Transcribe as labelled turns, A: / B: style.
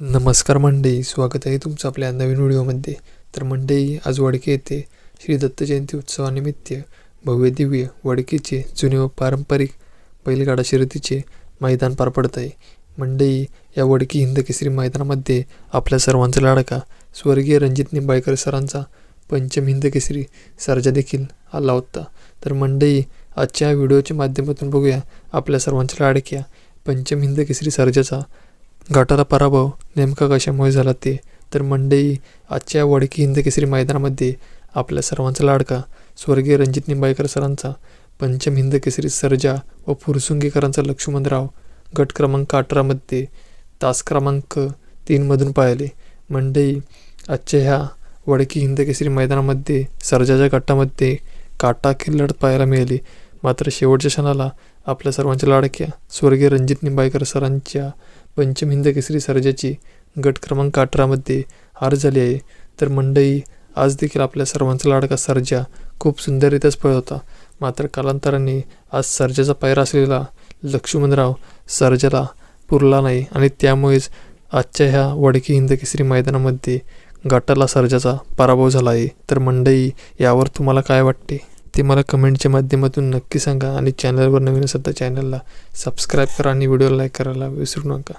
A: नमस्कार मंडई स्वागत आहे तुमचं आपल्या नवीन व्हिडिओमध्ये. तर मंडई आज वडके येथे श्री दत्त जयंती उत्सवानिमित्त भव्य दिव्य वडकेचे जुने व पारंपरिक बैलगाडा शर्यतीचे मैदान पार पडत आहे. मंडई या वडकी हिंदकेसरी मैदानामध्ये आपल्या सर्वांचा लाडका स्वर्गीय रणजित निंबाळकर सरांचा पंचम हिंदकेसरी सर्जा देखील आला होता. तर मंडई आजच्या व्हिडिओच्या माध्यमातून बघूया आपल्या सर्वांच्या लाडक्या पंचम हिंदकेसरी सर्जाचा गटाला पराभव. नेमका कशामुळे झाला ते? तर मंडई आजच्या वडकी हिंद केसरी मैदानामध्ये आपल्या सर्वांचा लाडका स्वर्गीय रणजित निंबाळकर सरांचा पंचम हिंद केसरी सर्जा व फुरसुंगीकरांचा लक्ष्मणराव गट क्रमांक अठरामध्ये तास क्रमांक तीनमधून पाहिले. मंडई आजच्या ह्या वडकी हिंद केसरी मैदानामध्ये सर्जाच्या गटामध्ये काटाकीर लढत पाहायला मिळाली. मात्र शेवटच्या क्षणाला आपल्या सर्वांच्या लाडक्या स्वर्गीय रणजित निंबाळकर सरांच्या पंचम हिंद केसरी सर्जाची गट क्रमांक अठरामध्ये हार झाली आहे. तर मंडई आज देखील आपल्या सर्वांचा लाडका सर्जा खूप सुंदररित्याच पळत होता. मात्र कालांतराने आज सर्जाचा पायरा असलेला लक्ष्मणराव सर्जाला पुरला नाही आणि त्यामुळेच आजच्या ह्या वडकी हिंद केसरी मैदानामध्ये गटाला सर्जाचा पराभव झाला आहे. तर मंडई यावर तुम्हाला काय वाटते? ते मला कमेंटच्या माध्यमातून नक्की सांगा आणि चॅनलवर नवीन असेल तर चॅनलला सबस्क्राईब करा आणि व्हिडिओला लाईक करायला विसरू नका.